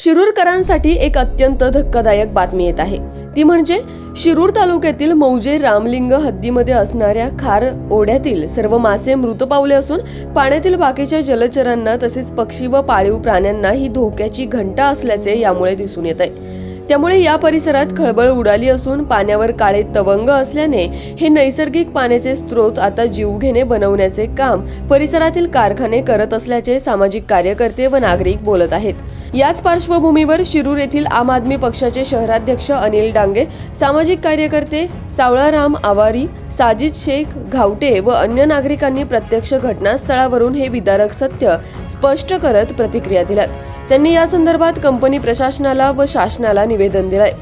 शिरूरकरांसाठी एक अत्यंत धक्कादायक बातमी येत आहे. ती म्हणजे शिरूर तालुक्यातील मौजे रामलिंग हद्दीमध्ये असणाऱ्या खार ओढ्यातील सर्व मासे मृत पावले असून पाण्यातील बाकीच्या जलचरांना तसेच पक्षी व पाळीव प्राण्यांना ही धोक्याची घंटा असल्याचे यामुळे दिसून येत आहे त्यामुळे या परिसरात खळबळ उडाली असून पाण्यावर काळे तवंग असल्याने हे नैसर्गिक पाण्याचे स्रोत आता जीवघेणे बनवण्याचे काम परिसरातील कारखाने करत असल्याचे सामाजिक कार्यकर्ते व नागरिक बोलत आहेत. याच पार्श्वभूमीवर शिरूर येथील आम आदमी पक्षाचे शहराध्यक्ष अनिल डांगे सामाजिक कार्यकर्ते सावळाराम आवारी साजिद शेख घावटे व अन्य नागरिकांनी प्रत्यक्ष घटनास्थळावरून हे विदारक सत्य स्पष्ट करत प्रतिक्रिया दिल्यात. त्यांनी या संदर्भात कंपनी प्रशासनाला व शासनाला निवेदन दिलंय.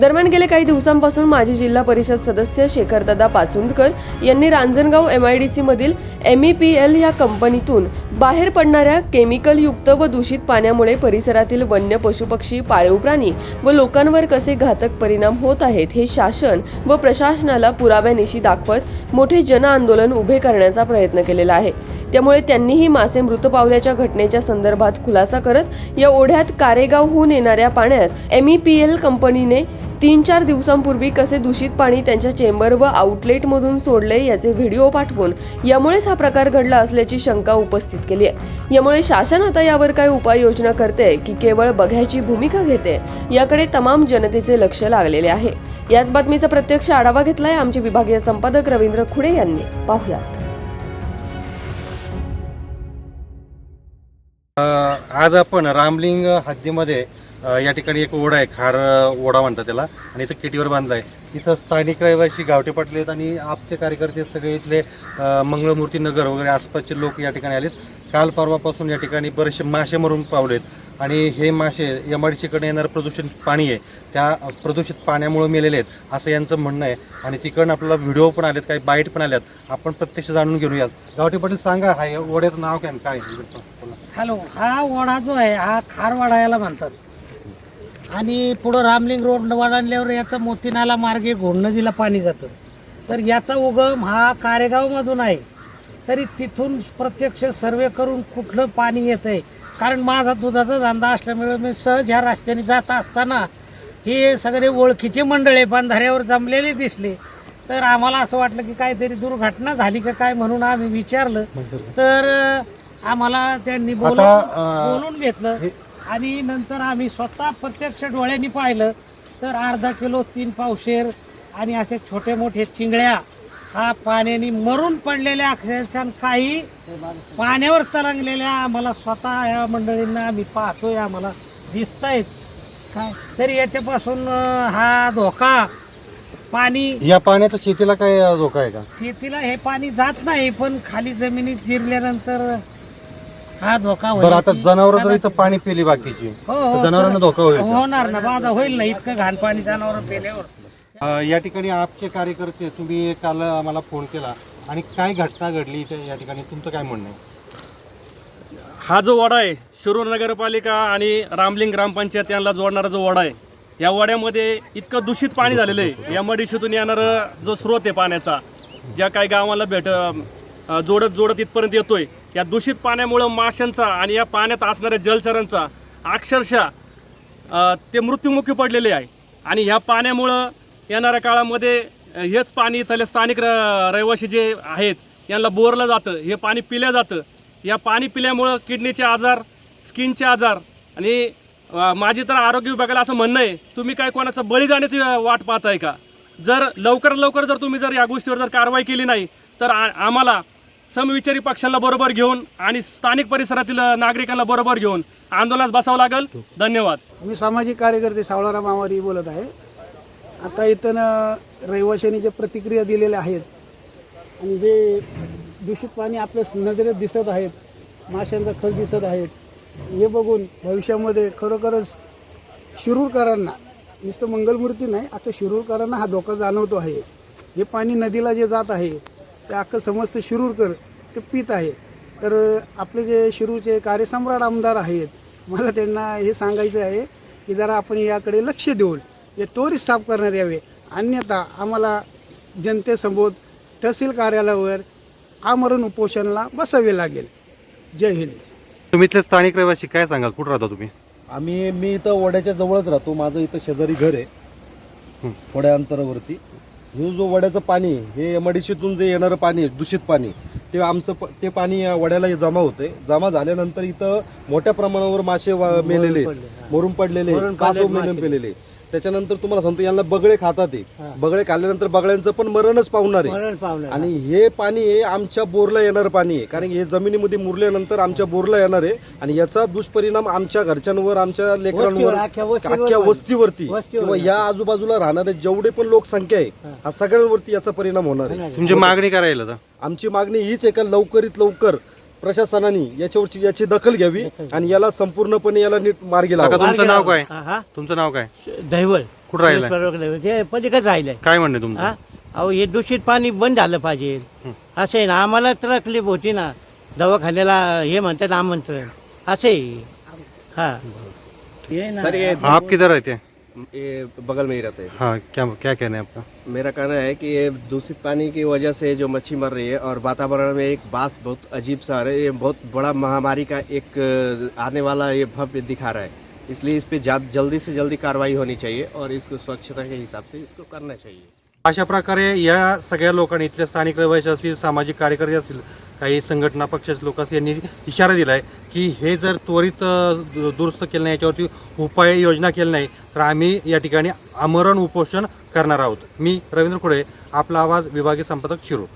दरम्यान गेल्या काही दिवसांपासून माजी जिल्हा परिषद सदस्य शेखरदादा पाचुंदकर यांनी रांजणगाव एमआयडीसी मधील एमईपीएल या कंपनीतून बाहेर पडणाऱ्या केमिकलयुक्त व दूषित पाण्यामुळे परिसरातील वन्य पशुपक्षी पाळीव प्राणी व लोकांवर कसे घातक परिणाम होत आहेत हे शासन व प्रशासनाला पुराव्यानिशी दाखवत मोठे जनआंदोलन उभे करण्याचा प्रयत्न केलेला आहे. त्यामुळे त्यांनीही मासे मृत पावल्याच्या घटनेच्या संदर्भात खुलासा करत या ओढ्यात कारेगावहून येणाऱ्या पाण्यात एमईपीएल कंपनीने तीन चार दिवसांपूर्वी कसे दूषित पाणी त्यांच्या चेंबर व आउटलेटमधून सोडले याचे व्हिडिओ पाठवून यामुळेच हा प्रकार घडला असल्याची शंका उपस्थित केली आहे. यामुळे शासन आता यावर काय उपाययोजना करते की केवळ बघ्याची भूमिका घेते याकडे तमाम जनतेचे लक्ष लागलेले आहे. याच बातमीचा प्रत्यक्ष आढावा घेतलाय आमचे विभागीय संपादक रवींद्र खुडे यांनी. पाहुयात. आज आपण रामलिंग हद्दीमध्ये या ठिकाणी एक ओढा आहे खार ओढा म्हणतात त्याला. आणि इथं केटीवर बांधला आहे तिथं स्थानिक रहिवासी गावठे पाटले आहेत आणि आपचे कार्यकर्ते सगळे इथले मंगळमूर्ती नगर वगैरे आसपासचे लोक या ठिकाणी आलेत. काल परवापासून या ठिकाणी बरेचसे मासे मरून पावलेत. आणि हे मासे एमआरसीकडे येणारं प्रदूषित पाणी आहे त्या प्रदूषित पाण्यामुळे मेलेले आहेत असं यांचं म्हणणं आहे. आणि तिकडनं आपल्याला व्हिडिओ पण आलेत काही बाईट पण आल्यात. आपण प्रत्यक्ष जाणून घेऊयात. गावठे पाटील सांगा हा ओढ्याचं नाव काय काय हॅलो हा ओढा जो आहे हा खार वाडा याला म्हणतात. आणि पुढं रामलिंग रोड वाढल्यावर याचा मोतीनाला मार्गे घोड नदीला पाणी जातं. तर याचा उगम हा कारेगावमधून आहे. तरी तिथून प्रत्यक्ष सर्वे करून कुठलं पाणी येत आहे कारण माझा दुधाचा धंदा असल्यामुळे मी सहज ह्या रस्त्याने जात असताना हे सगळे ओळखीचे मंडळे बंधाऱ्यावर जमलेले दिसले. तर आम्हाला असं वाटलं की काहीतरी दुर्घटना झाली का काय म्हणून आम्ही विचारलं. तर आम्हाला त्यांनी बोलून बोलून घेतलं. आणि नंतर आम्ही स्वतः प्रत्यक्ष डोळ्यांनी पाहिलं. तर अर्धा किलो तीन पावशेर आणि असे छोटे मोठे चिंगळ्या हा पाण्याने मरून पडलेल्या अक्षरशः काही पाण्यावर तरंगलेल्या आम्हाला स्वतः या मंडळींना आम्ही पाहतोय आम्हाला दिसत आहेत काय? तरी याच्यापासून हा धोका पाणी या पाण्याचा शेतीला काय धोका आहे का? शेतीला हे पाणी जात नाही पण खाली जमिनीत जिरल्यानंतर हा धोका बरं आता जनावर जर इथं पाणी पिली बाकीची. हो, हो, जनावरांना धोका होईल? होणार ना बाधा होईल ना इतकं घाण पाणी जनावर पेल्यावर. अ, या ठिकाणी आपचे कार्यकर्ते तुम्ही काल आम्हाला फोन केला. आणि काय घटना घडली इथे या ठिकाणी? तुमचं काय म्हणणं आहे? हा जो वडा आहे शिरूर नगरपालिका आणि रामलिंग ग्रामपंचायत यांना जोडणारा जो वडा आहे या वड्यामध्ये इतकं दूषित पाणी झालेलं आहे. या मडिशीतून येणारा जो स्रोत आहे पाण्याचा ज्या काही गावाला भेट जोडत जोडत इथपर्यंत येतोय या दूषित पाण्यामुळं माशांचा आणि या पाण्यात असणाऱ्या जलचरांचा अक्षरशः अ, ते मृत्युमुखी पडलेले आहे. आणि ह्या पाण्यामुळं येणाऱ्या काळामध्ये हेच पाणी इथले स्थानिक र रहिवासी जे आहेत यांना बोरलं जातं हे पाणी पिलं जातं. या पाणी पिल्यामुळं किडनीचे आजार स्किनचे आजार आणि माझी तर आरोग्य विभागाला असं म्हणणं आहे तुम्ही काय कोणाचं बळी जाण्याची वाट वाट पाहताय का? जर लवकर लवकर जर तुम्ही जर या गोष्टीवर जर कारवाई केली नाही तर आ- आम्हाला समविचारी पक्षांना बरोबर घेऊन आणि स्थानिक परिसरातील नागरिकांना बरोबर घेऊन आंदोलनास बसावं लागेल. धन्यवाद. मी सामाजिक कार्यकर्ते सावळाराम आवारी बोलत आहे. आता इथं रहिवाशांनी ज्या प्रतिक्रिया दिलेल्या आहेत आणि जे दूषित पाणी आपल्या नजरेत दिसत आहेत माशांचा खच दिसत आहेत हे बघून भविष्यामध्ये खरोखरच शिरूरकरांना नुसतं मंगलमूर्ती नाही आता शिरूरकरांना हा धोका जाणवतो आहे. हे पाणी नदीला जे जात आहे ते अख्खं समस्त शिरूरकर ते पित आहे. तर आपले जे शिरूरचे कार्यसम्राट आमदार आहेत मला त्यांना हे सांगायचं आहे की जरा आपण याकडे लक्ष देऊन हे त्वरित साफ करण्यात यावे. अन्यथा आम्हाला जनतेसमोर तहसील कार्यालयावर आमरण उपोषणाला बसावे लागेल. जय हिंद. तुम्ही इथले स्थानिक रहिवासी काय सांगाल? कुठं राहता तुम्ही? आम्ही मी इथं वड्याच्या जवळच राहतो. माझं इथं शेजारी घर आहे. थोड्या अंतरावरती. हे जो वड्याचं पाणी हे एमआयडीसीतून जे येणारं पाणी आहे, दूषित पाणी ते आमचं प- ते पाणी या वड्याला जमा होते जमा झाल्यानंतर इथं मोठ्या प्रमाणावर मासे वा- मेलेले मरून पडलेले कासव मेले मेलेले त्याच्यानंतर तुम्हाला सांगतो यांना बगळे खातात ते बगळे खाल्ल्यानंतर बगळ्यांचं पण मरणच पावणार आहे. आणि हे पाणी हे आमच्या बोरला येणारं पाणी आहे. कारण हे जमिनीमध्ये मुरल्यानंतर आमच्या बोरला येणार आहे. आणि याचा दुष्परिणाम आमच्या घरच्यांवर आमच्या लेकरांवर अख्ख्या वस्तीवरती. किंवा या आजूबाजूला राहणारे जेवढे पण लोकसंख्या आहे हा. सगळ्यांवरती याचा परिणाम होणार आहे. तुमची मागणी करायला आता? आमची मागणी हीच आहे का लवकरीत लवकर प्रशासनाने याच्यावरची याची दखल घ्यावी आणि याला संपूर्णपणे याला नीट मार्गी काका लावा तुमचं नाव काय? हा हा. तुमचं नाव काय? दैवल कुठं राहिलंय? ते पलीकडे राहिलंय. काय म्हणणे तुमचं? हा? अहो हे दूषित पाणी बंद झालं पाहिजे. असं आहे ना आम्हाला तकलीफ होती ना. दवाखान्याला हे म्हणतात आमंत्रण. असे हा हे. ना आप किधर रहते हैं ये बगल में ही रहते हैं। हाँ क्या क्या कहना है आपका? मेरा कहना है कि ये दूषित पानी की वजह से जो मच्छी मर रही है और वातावरण में एक बास बहुत अजीब सा आ रहा है ये बहुत बड़ा महामारी का एक आने वाला ये भव्य दिखा रहा है। इसलिए इस पर जल्दी से जल्दी कार्रवाई होनी चाहिए और इसको स्वच्छता के हिसाब से इसको करना चाहिए। अशा प्रकारे या सगळ्या लोकांनी इथले स्थानिक रहिवासी असतील सामाजिक कार्यकर्ते असतील काही संघटना पक्षाचे लोक असतील यांनी इशारा दिला आहे की हे जर त्वरित दुरुस्त केलं नाही याच्यावरती उपाय योजना केली नाही तर आम्ही या ठिकाणी आमरण उपोषण करणार आहोत. मी रवींद्र खुडे आपला आवाज विभागीय संपादक शिरू